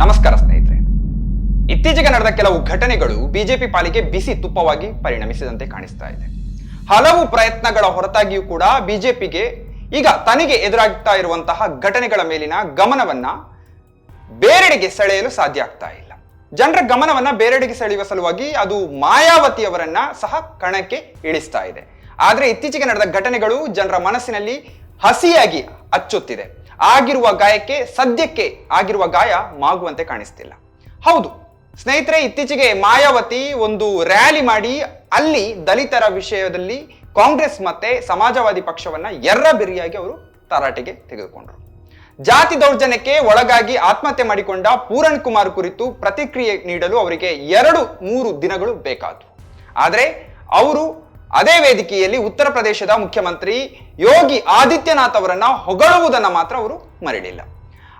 ನಮಸ್ಕಾರ ಸ್ನೇಹಿತರೆ. ಇತ್ತೀಚೆಗೆ ನಡೆದ ಕೆಲವು ಘಟನೆಗಳು ಬಿಜೆಪಿ ಪಾಲಿಗೆ ಬಿಸಿ ತುಪ್ಪವಾಗಿ ಪರಿಣಮಿಸಿದಂತೆ ಕಾಣಿಸ್ತಾ ಇದೆ. ಹಲವು ಪ್ರಯತ್ನಗಳ ಹೊರತಾಗಿಯೂ ಕೂಡ ಬಿಜೆಪಿಗೆ ಈಗ ತನಗೆ ಎದುರಾಗ್ತಾ ಇರುವಂತಹ ಘಟನೆಗಳ ಮೇಲಿನ ಗಮನವನ್ನ ಬೇರೆಡೆಗೆ ಸೆಳೆಯಲು ಸಾಧ್ಯ ಆಗ್ತಾ ಇಲ್ಲ. ಜನರ ಗಮನವನ್ನ ಬೇರೆಡೆಗೆ ಸೆಳೆಯುವ ಸಲುವಾಗಿ ಅದು ಮಾಯಾವತಿಯವರನ್ನ ಸಹ ಕಣಕ್ಕೆ ಇಳಿಸ್ತಾ ಇದೆ. ಆದ್ರೆ ಇತ್ತೀಚೆಗೆ ನಡೆದ ಘಟನೆಗಳು ಜನರ ಮನಸ್ಸಿನಲ್ಲಿ ಹಸಿಯಾಗಿ ಅಚ್ಚೊತ್ತಿದೆ. ಆಗಿರುವ ಗಾಯಕ್ಕೆ, ಸದ್ಯಕ್ಕೆ ಆಗಿರುವ ಗಾಯ ಮಾಗುವಂತೆ ಕಾಣಿಸ್ತಿಲ್ಲ. ಹೌದು, ಸ್ನೇಹಿತರೆ, ಇತ್ತೀಚೆಗೆ ಮಾಯಾವತಿ ಒಂದು ರ್ಯಾಲಿ ಮಾಡಿ ಅಲ್ಲಿ ದಲಿತರ ವಿಷಯದಲ್ಲಿ ಕಾಂಗ್ರೆಸ್ ಮತ್ತೆ ಸಮಾಜವಾದಿ ಪಕ್ಷವನ್ನ ಎರ್ರಬೆರಿಯಾಗಿ ಅವರು ತರಾಟೆಗೆ ತೆಗೆದುಕೊಂಡರು. ಜಾತಿ ದೌರ್ಜನ್ಯಕ್ಕೆ ಒಳಗಾಗಿ ಆತ್ಮಹತ್ಯೆ ಮಾಡಿಕೊಂಡ ಪೂರಣ್ ಕುಮಾರ್ ಕುರಿತು ಪ್ರತಿಕ್ರಿಯೆ ನೀಡಲು ಅವರಿಗೆ ಎರಡು ಮೂರು ದಿನಗಳು ಬೇಕಾದವು. ಆದರೆ, ಅವರು ಅದೇ ವೇದಿಕೆಯಲ್ಲಿ ಉತ್ತರ ಪ್ರದೇಶದ ಮುಖ್ಯಮಂತ್ರಿ ಯೋಗಿ ಆದಿತ್ಯನಾಥ್ ಅವರನ್ನ ಹೊಗಳುವುದನ್ನ ಮಾತ್ರ ಅವರು ಮರಳಿಲ್ಲ.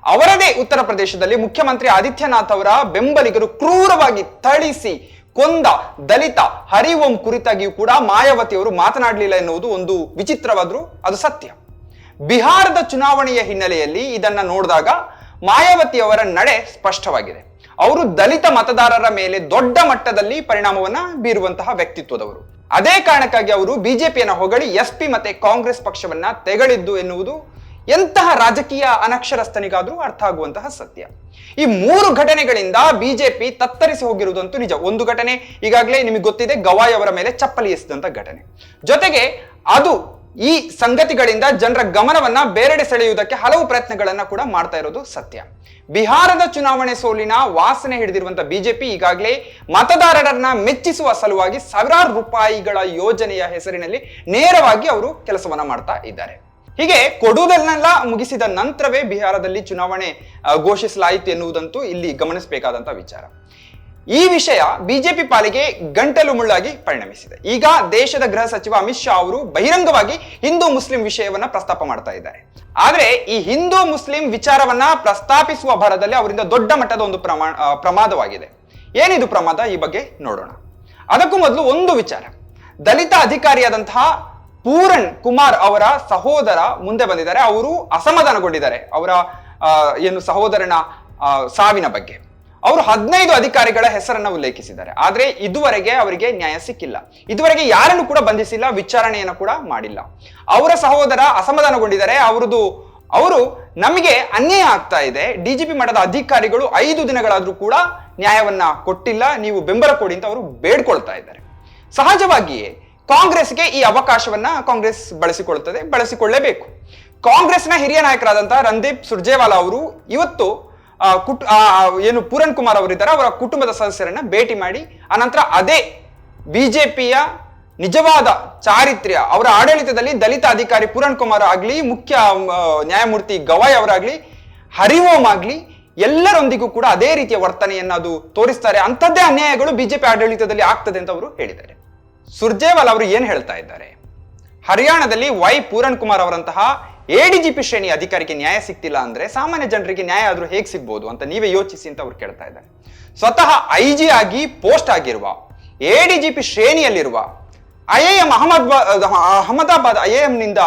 ಅವರದೇ ಉತ್ತರ ಪ್ರದೇಶದಲ್ಲಿ ಮುಖ್ಯಮಂತ್ರಿ ಆದಿತ್ಯನಾಥ್ ಅವರ ಬೆಂಬಲಿಗರು ಕ್ರೂರವಾಗಿ ಥಳಿಸಿ ಕೊಂದ ದಲಿತ ಹರಿವಂ ಕುರಿತಾಗಿಯೂ ಕೂಡ ಮಾಯಾವತಿ ಅವರು ಮಾತನಾಡಲಿಲ್ಲ ಎನ್ನುವುದು ಒಂದು ವಿಚಿತ್ರವಾದರೂ ಅದು ಸತ್ಯ. ಬಿಹಾರದ ಚುನಾವಣೆಯ ಹಿನ್ನೆಲೆಯಲ್ಲಿ ಇದನ್ನ ನೋಡಿದಾಗ ಮಾಯಾವತಿ ಅವರ ನಡೆ ಸ್ಪಷ್ಟವಾಗಿದೆ. ಅವರು ದಲಿತ ಮತದಾರರ ಮೇಲೆ ದೊಡ್ಡ ಮಟ್ಟದಲ್ಲಿ ಪರಿಣಾಮವನ್ನ ಬೀರುವಂತಹ ವ್ಯಕ್ತಿತ್ವದವರು. ಅದೇ ಕಾರಣಕ್ಕಾಗಿ ಅವರು ಬಿಜೆಪಿಯನ್ನು ಹೊಗಳಿ ಎಸ್ ಪಿ ಮತ್ತೆ ಕಾಂಗ್ರೆಸ್ ಪಕ್ಷವನ್ನ ತೆಗಳಿದ್ದು ಎನ್ನುವುದು ಎಂತಹ ರಾಜಕೀಯ ಅನಕ್ಷರಸ್ಥನಿಗಾದ್ರೂ ಅರ್ಥ ಆಗುವಂತಹ ಸತ್ಯ. ಈ ಮೂರು ಘಟನೆಗಳಿಂದ ಬಿಜೆಪಿ ತತ್ತರಿಸಿ ಹೋಗಿರುವುದಂತೂ ನಿಜ. ಒಂದು ಘಟನೆ ಈಗಾಗಲೇ ನಿಮಗೆ ಗೊತ್ತಿದೆ, ಗವಾಯ್ ಅವರ ಮೇಲೆ ಚಪ್ಪಲಿ ಎಸೆದಂತ ಘಟನೆ. ಜೊತೆಗೆ ಅದು ಈ ಸಂಗತಿಗಳಿಂದ ಜನರ ಗಮನವನ್ನ ಬೇರೆಡೆ ಸೆಳೆಯುವುದಕ್ಕೆ ಹಲವು ಪ್ರಯತ್ನಗಳನ್ನ ಕೂಡ ಮಾಡ್ತಾ ಇರೋದು ಸತ್ಯ. ಬಿಹಾರದ ಚುನಾವಣೆ ಸೋಲಿನ ವಾಸನೆ ಹಿಡಿದಿರುವಂತಹ ಬಿಜೆಪಿ ಈಗಾಗಲೇ ಮತದಾರರನ್ನ ಮೆಚ್ಚಿಸುವ ಸಲುವಾಗಿ ಸಾವಿರಾರು ರೂಪಾಯಿಗಳ ಯೋಜನೆಯ ಹೆಸರಿನಲ್ಲಿ ನೇರವಾಗಿ ಅವರು ಕೆಲಸವನ್ನ ಮಾಡ್ತಾ ಇದ್ದಾರೆ. ಹೀಗೆ ಕೊಡುವುದನ್ನೆಲ್ಲ ಮುಗಿಸಿದ ನಂತರವೇ ಬಿಹಾರದಲ್ಲಿ ಚುನಾವಣೆ ಘೋಷಿಸಲಾಯಿತು ಎನ್ನುವುದಂತೂ ಇಲ್ಲಿ ಗಮನಿಸಬೇಕಾದಂತಹ ವಿಚಾರ. ಈ ವಿಷಯ ಬಿಜೆಪಿ ಪಾಲಿಗೆ ಗಂಟಲು ಮುಳ್ಳಾಗಿ ಪರಿಣಮಿಸಿದೆ. ಈಗ ದೇಶದ ಗೃಹ ಸಚಿವ ಅಮಿತ್ ಶಾ ಅವರು ಬಹಿರಂಗವಾಗಿ ಹಿಂದೂ ಮುಸ್ಲಿಂ ವಿಷಯವನ್ನ ಪ್ರಸ್ತಾಪ ಮಾಡ್ತಾ ಇದ್ದಾರೆ. ಆದ್ರೆ ಈ ಹಿಂದೂ ಮುಸ್ಲಿಂ ವಿಚಾರವನ್ನ ಪ್ರಸ್ತಾಪಿಸುವ ಭರದಲ್ಲಿ ಅವರಿಂದ ದೊಡ್ಡ ಮಟ್ಟದ ಒಂದು ಪ್ರಮಾಣ ಪ್ರಮಾದವಾಗಿದೆ. ಏನಿದು ಪ್ರಮಾದ ಈ ಬಗ್ಗೆ ನೋಡೋಣ. ಅದಕ್ಕೂ ಮೊದಲು ಒಂದು ವಿಚಾರ. ದಲಿತ ಅಧಿಕಾರಿಯಾದಂತಹ ಪೂರಣ್ ಕುಮಾರ್ ಅವರ ಸಹೋದರ ಮುಂದೆ ಬಂದಿದ್ದಾರೆ. ಅವರು ಅಸಮಾಧಾನಗೊಂಡಿದ್ದಾರೆ ಅವರ ಏನು ಸಹೋದರನ ಸಾವಿನ ಬಗ್ಗೆ. ಅವರು ಹದಿನೈದು ಅಧಿಕಾರಿಗಳ ಹೆಸರನ್ನ ಉಲ್ಲೇಖಿಸಿದ್ದಾರೆ. ಆದ್ರೆ ಇದುವರೆಗೆ ಅವರಿಗೆ ನ್ಯಾಯ ಸಿಕ್ಕಿಲ್ಲ. ಇದುವರೆಗೆ ಯಾರನ್ನು ಕೂಡ ಬಂಧಿಸಿಲ್ಲ, ವಿಚಾರಣೆಯನ್ನು ಕೂಡ ಮಾಡಿಲ್ಲ. ಅವರ ಸಹೋದರ ಅಸಮಾಧಾನಗೊಂಡಿದ್ದಾರೆ. ಅವರದು, ಅವರು ನಮಗೆ ಅನ್ಯಾಯ ಆಗ್ತಾ ಇದೆ. ಡಿಜಿಪಿ ಮಟ್ಟದ ಅಧಿಕಾರಿಗಳು ಐದು ದಿನಗಳಾದ್ರೂ ಕೂಡ ನ್ಯಾಯವನ್ನ ಕೊಟ್ಟಿಲ್ಲ. ನೀವು ಬೆಂಬಲ ಕೊಡಿ ಅಂತ ಅವರು ಬೇಡ್ಕೊಳ್ತಾ ಇದ್ದಾರೆ. ಸಹಜವಾಗಿಯೇ ಕಾಂಗ್ರೆಸ್ಗೆ ಈ ಅವಕಾಶವನ್ನ ಕಾಂಗ್ರೆಸ್ ಬಳಸಿಕೊಳ್ಳುತ್ತದೆ ಬಳಸಿಕೊಳ್ಳಲೇಬೇಕು ಕಾಂಗ್ರೆಸ್ನ ಹಿರಿಯ ನಾಯಕರಾದಂತಹ ರಂದೀಪ್ ಸುರ್ಜೇವಾಲಾ ಅವರು ಇವತ್ತು ಕುಟ್ ಏನು ಪೂರಣ್ ಕುಮಾರ್ ಅವರಿದ್ದಾರೆ, ಅವರ ಕುಟುಂಬದ ಸದಸ್ಯರನ್ನ ಭೇಟಿ ಮಾಡಿ ಅನಂತರ ಅದೇ ಬಿಜೆಪಿಯ ನಿಜವಾದ ಚಾರಿತ್ರ್ಯ, ಅವರ ಆಡಳಿತದಲ್ಲಿ ದಲಿತ ಅಧಿಕಾರಿ ಪೂರಣ್ ಕುಮಾರ್ ಆಗ್ಲಿ, ಮುಖ್ಯ ನ್ಯಾಯಮೂರ್ತಿ ಗವಾಯ್ ಅವರಾಗ್ಲಿ, ಹರಿಓಂ ಆಗ್ಲಿ, ಎಲ್ಲರೊಂದಿಗೂ ಕೂಡ ಅದೇ ರೀತಿಯ ವರ್ತನೆಯನ್ನು ಅದು ತೋರಿಸ್ತಾರೆ. ಅಂಥದ್ದೇ ಅನ್ಯಾಯಗಳು ಬಿಜೆಪಿ ಆಡಳಿತದಲ್ಲಿ ಆಗ್ತದೆ ಅಂತ ಅವರು ಹೇಳಿದ್ದಾರೆ. ಸುರ್ಜೇವಾಲ್ ಅವರು ಏನ್ ಹೇಳ್ತಾ ಇದ್ದಾರೆ? ಹರಿಯಾಣದಲ್ಲಿ ವೈ ಪೂರಣ್ ಕುಮಾರ್ ಅವರಂತಹ ಎಡಿಜಿಪಿ ಶ್ರೇಣಿ ಅಧಿಕಾರಿಗೆ ನ್ಯಾಯ ಸಿಗ್ತಿಲ್ಲ ಅಂದ್ರೆ ಸಾಮಾನ್ಯ ಜನರಿಗೆ ನ್ಯಾಯ ಆದ್ರೂ ಹೇಗೆ ಸಿಗ್ಬೋದು ಅಂತ ನೀವೇ ಯೋಚಿಸಿ ಅಂತ ಅವ್ರು ಕೇಳ್ತಾ ಇದ್ದಾರೆ. ಸ್ವತಃ ಐ ಆಗಿ ಪೋಸ್ಟ್ ಆಗಿರುವ ADGP ಶ್ರೇಣಿಯಲ್ಲಿರುವ I A M Ahmad Ahmedabad I A ನಿಂದ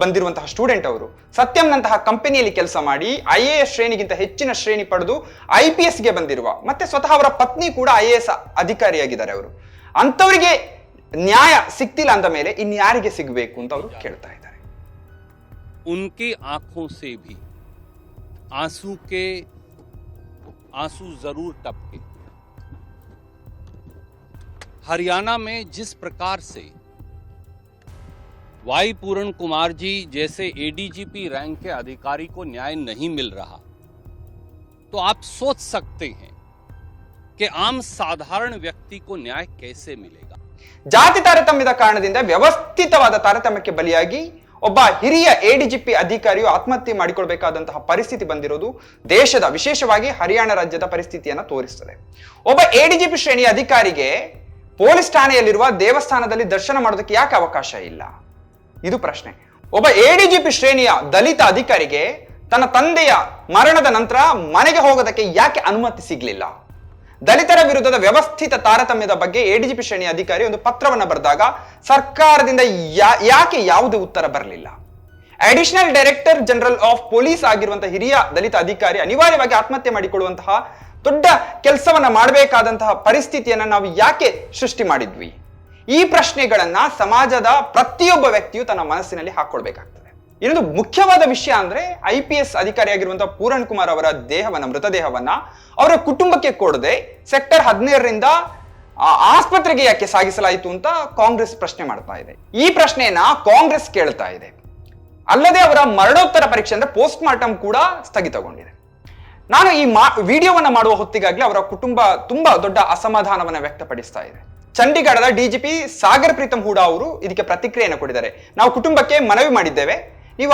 ಬಂದಿರುವಂತಹ ಸ್ಟೂಡೆಂಟ್ ಅವರು ಸತ್ಯಂನಂತಹ ಕಂಪನಿಯಲ್ಲಿ ಕೆಲಸ ಮಾಡಿ ಐ ಎ ಎಸ್ ಶ್ರೇಣಿಗಿಂತ ಹೆಚ್ಚಿನ ಶ್ರೇಣಿ ಪಡೆದು ಐ ಪಿ ಎಸ್ಗೆ ಬಂದಿರುವ ಮತ್ತೆ ಸ್ವತಃ ಅವರ ಪತ್ನಿ ಕೂಡ ಐ ಎ ಎಸ್ ಅಧಿಕಾರಿಯಾಗಿದ್ದಾರೆ ಅವರು. ಅಂಥವರಿಗೆ ನ್ಯಾಯ ಸಿಗ್ತಿಲ್ಲ ಅಂದ ಮೇಲೆ ಇನ್ಯಾರಿಗೆ ಸಿಗಬೇಕು ಅಂತ ಅವರು ಕೇಳ್ತಾ ಇದ್ದಾರೆ. उनकी आंखों से भी आंसू के आंसू जरूर टपके हरियाणा में जिस प्रकार से वाई पूरण कुमार जी जैसे एडीजीपी रैंक के अधिकारी को न्याय नहीं मिल रहा तो आप सोच सकते हैं कि आम साधारण व्यक्ति को न्याय कैसे मिलेगा ಜಾತಿ ತಾರತಮ್ಯದ ಕಾರಣದಿಂದ ವ್ಯವಸ್ಥಿತವಾದ ತಾರತಮ್ಯಕ್ಕೆ ಬಲಿಯಾಗಿ ಒಬ್ಬ ಹಿರಿಯ ಎಡಿಜಿಪಿ ಅಧಿಕಾರಿಯು ಆತ್ಮಹತ್ಯೆ ಮಾಡಿಕೊಳ್ಬೇಕಾದಂತಹ ಪರಿಸ್ಥಿತಿ ಬಂದಿರೋದು ದೇಶದ ವಿಶೇಷವಾಗಿ ಹರಿಯಾಣ ರಾಜ್ಯದ ಪರಿಸ್ಥಿತಿಯನ್ನು ತೋರಿಸ್ತದೆ. ಒಬ್ಬ ಎಡಿಜಿಪಿ ಶ್ರೇಣಿಯ ಅಧಿಕಾರಿಗೆ ಪೊಲೀಸ್ ಠಾಣೆಯಲ್ಲಿರುವ ದೇವಸ್ಥಾನದಲ್ಲಿ ದರ್ಶನ ಮಾಡೋದಕ್ಕೆ ಯಾಕೆ ಅವಕಾಶ ಇಲ್ಲ? ಇದು ಪ್ರಶ್ನೆ. ಒಬ್ಬ ಎಡಿಜಿಪಿ ಶ್ರೇಣಿಯ ದಲಿತ ಅಧಿಕಾರಿಗೆ ತನ್ನ ತಂದೆಯ ಮರಣದ ನಂತರ ಮನೆಗೆ ಹೋಗೋದಕ್ಕೆ ಯಾಕೆ ಅನುಮತಿ ಸಿಗ್ಲಿಲ್ಲ? ದಲಿತರ ವಿರುದ್ಧದ ವ್ಯವಸ್ಥಿತ ತಾರತಮ್ಯದ ಬಗ್ಗೆ ಎಡಿಜಿಪಿ ಶ್ರೇಣಿ ಅಧಿಕಾರಿ ಒಂದು ಪತ್ರವನ್ನು ಬರೆದಾಗ ಸರ್ಕಾರದಿಂದ ಯಾಕೆ ಯಾವುದೇ ಉತ್ತರ ಬರಲಿಲ್ಲ? Additional director general of police ಆಗಿರುವಂತಹ ಹಿರಿಯ ದಲಿತ ಅಧಿಕಾರಿ ಅನಿವಾರ್ಯವಾಗಿ ಆತ್ಮಹತ್ಯೆ ಮಾಡಿಕೊಳ್ಳುವಂತಹ ದೊಡ್ಡ ಕೆಲಸವನ್ನ ಮಾಡಬೇಕಾದಂತಹ ಪರಿಸ್ಥಿತಿಯನ್ನ ನಾವು ಯಾಕೆ ಸೃಷ್ಟಿ ಮಾಡಿದ್ವಿ? ಈ ಪ್ರಶ್ನೆಗಳನ್ನ ಸಮಾಜದ ಪ್ರತಿಯೊಬ್ಬ ವ್ಯಕ್ತಿಯು ತನ್ನ ಮನಸ್ಸಿನಲ್ಲಿ ಹಾಕೊಳ್ಬೇಕಾಗ್ತದೆ. ಇನ್ನೊಂದು ಮುಖ್ಯವಾದ ವಿಷಯ ಅಂದ್ರೆ ಐ ಪಿ ಎಸ್ ಅಧಿಕಾರಿಯಾಗಿರುವಂತಹ ಪೂರಣ್ ಕುಮಾರ್ ಅವರ ದೇಹವನ್ನ, ಮೃತದೇಹವನ್ನ ಅವರ ಕುಟುಂಬಕ್ಕೆ ಕೊಡದೆ ಸೆಕ್ಟರ್ ಹದಿನೇಳರಿಂದ ಆಸ್ಪತ್ರೆಗೆ ಯಾಕೆ ಸಾಗಿಸಲಾಯಿತು ಅಂತ ಕಾಂಗ್ರೆಸ್ ಪ್ರಶ್ನೆ ಮಾಡ್ತಾ ಇದೆ. ಈ ಪ್ರಶ್ನೆಯನ್ನ ಕಾಂಗ್ರೆಸ್ ಕೇಳ್ತಾ ಇದೆ. ಅಲ್ಲದೆ ಅವರ ಮರಣೋತ್ತರ ಪರೀಕ್ಷೆ ಅಂದ್ರೆ ಪೋಸ್ಟ್ ಮಾರ್ಟಮ್ ಕೂಡ ಸ್ಥಗಿತಗೊಂಡಿದೆ. ನಾನು ಈ ಮಾ ವಿಡಿಯೋವನ್ನು ಮಾಡುವ ಹೊತ್ತಿಗಾಗಲೇ ಅವರ ಕುಟುಂಬ ತುಂಬಾ ದೊಡ್ಡ ಅಸಮಾಧಾನವನ್ನು ವ್ಯಕ್ತಪಡಿಸ್ತಾ ಇದೆ. ಚಂಡೀಗಢದ ಡಿಜಿಪಿ ಸಾಗರ್ ಪ್ರೀತಮ್ ಹೂಡಾ ಅವರು ಇದಕ್ಕೆ ಪ್ರತಿಕ್ರಿಯೆಯನ್ನು ಕೊಟ್ಟಿದ್ದಾರೆ. ನಾವು ಕುಟುಂಬಕ್ಕೆ ಮನವಿ ಮಾಡಿದ್ದೇವೆ. ನೀವು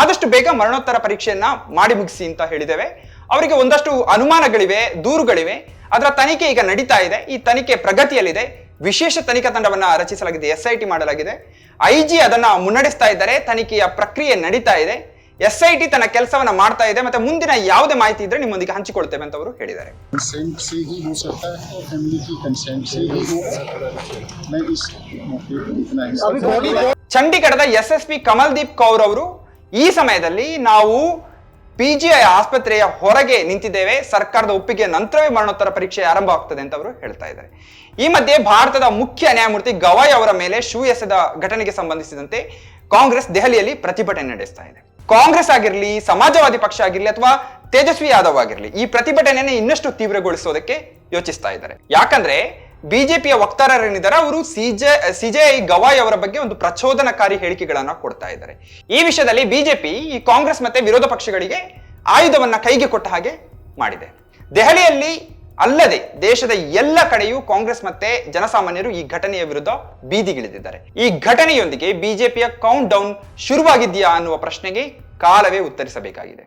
ಆದಷ್ಟು ಬೇಗ ಮರಣೋತ್ತರ ಪರೀಕ್ಷೆಯನ್ನ ಮಾಡಿ ಮುಗಿಸಿ ಅಂತ ಹೇಳಿದ್ದೇವೆ. ಅವರಿಗೆ ಒಂದಷ್ಟು ಅನುಮಾನಗಳಿವೆ ದೂರುಗಳಿವೆ. ಅದರ ತನಿಖೆ ಈಗ ನಡೀತಾ ಇದೆ. ಈ ತನಿಖೆ ಪ್ರಗತಿಯಲ್ಲಿದೆ. ವಿಶೇಷ ತನಿಖಾ ತಂಡವನ್ನು ರಚಿಸಲಾಗಿದೆ ಎಸ್ ಐ ಟಿ ಮಾಡಲಾಗಿದೆ. ಐ ಜಿ ಅದನ್ನು ಮುನ್ನಡೆಸ್ತಾ ಇದ್ದಾರೆ. ತನಿಖೆಯ ಪ್ರಕ್ರಿಯೆ ನಡೀತಾ ಇದೆ. ಎಸ್ ಐ ಟಿ ತನ್ನ ಕೆಲಸವನ್ನು ಮಾಡ್ತಾ ಇದೆ. ಮತ್ತೆ ಮುಂದಿನ ಯಾವುದೇ ಮಾಹಿತಿ ಇದ್ರೆ ನಿಮ್ಮೊಂದಿಗೆ ಹಂಚಿಕೊಳ್ತೇವೆ ಅಂತ ಅವರು ಹೇಳಿದ್ದಾರೆ. ಚಂಡೀಗಢದ S S P Kamaldeep Kaur ಅವರು ಈ ಸಮಯದಲ್ಲಿ ನಾವು ಪಿ ಜಿ ಐ ಆಸ್ಪತ್ರೆಯ ಹೊರಗೆ ನಿಂತಿದ್ದೇವೆ. ಸರ್ಕಾರದ ಒಪ್ಪಿಗೆ ನಂತರವೇ ಮರಣೋತ್ತರ ಪರೀಕ್ಷೆ ಆರಂಭ ಆಗ್ತದೆ ಅಂತ ಅವರು ಹೇಳ್ತಾ ಇದ್ದಾರೆ. ಈ ಮಧ್ಯೆ ಭಾರತದ ಮುಖ್ಯ ನ್ಯಾಯಮೂರ್ತಿ ಗವಾಯ್ ಅವರ ಮೇಲೆ ಶೂ ಎಸೆದ ಘಟನೆಗೆ ಸಂಬಂಧಿಸಿದಂತೆ ಕಾಂಗ್ರೆಸ್ ದೆಹಲಿಯಲ್ಲಿ ಪ್ರತಿಭಟನೆ ನಡೆಸ್ತಾ ಇದೆ. ಕಾಂಗ್ರೆಸ್ ಆಗಿರಲಿ, ಸಮಾಜವಾದಿ ಪಕ್ಷ ಆಗಿರಲಿ ಅಥವಾ ತೇಜಸ್ವಿ ಯಾದವ್ ಆಗಿರಲಿ ಈ ಪ್ರತಿಭಟನೆಯನ್ನು ಇನ್ನಷ್ಟು ತೀವ್ರಗೊಳಿಸೋದಕ್ಕೆ ಯೋಚಿಸ್ತಾ ಇದ್ದಾರೆ. ಯಾಕಂದ್ರೆ ಬಿಜೆಪಿಯ ವಕ್ತಾರರೇನಿದ್ದಾರೆ ಅವರು ಸಿಜೆ, ಸಿಜೆಐ ಗವಾಯ್ ಅವರ ಬಗ್ಗೆ ಒಂದು ಪ್ರಚೋದನಕಾರಿ ಹೇಳಿಕೆಗಳನ್ನ ಕೊಡ್ತಾ ಇದ್ದಾರೆ. ಈ ವಿಷಯದಲ್ಲಿ ಬಿಜೆಪಿ, ಈ ಕಾಂಗ್ರೆಸ್ ಮತ್ತೆ ವಿರೋಧ ಪಕ್ಷಗಳಿಗೆ ಆಯುಧವನ್ನ ಕೈಗೆ ಕೊಟ್ಟ ಹಾಗೆ ಮಾಡಿದೆ. ದೆಹಲಿಯಲ್ಲಿ ಅಲ್ಲದೆ ದೇಶದ ಎಲ್ಲ ಕಡೆಯೂ ಕಾಂಗ್ರೆಸ್ ಮತ್ತೆ ಜನಸಾಮಾನ್ಯರು ಈ ಘಟನೆಯ ವಿರುದ್ಧ ಬೀದಿಗಿಳಿದಿದ್ದಾರೆ. ಈ ಘಟನೆಯೊಂದಿಗೆ ಬಿಜೆಪಿಯ ಕೌಂಟ್ ಡೌನ್ ಶುರುವಾಗಿದೆಯಾ ಅನ್ನುವ ಪ್ರಶ್ನೆಗೆ ಕಾಲವೇ ಉತ್ತರಿಸಬೇಕಾಗಿದೆ.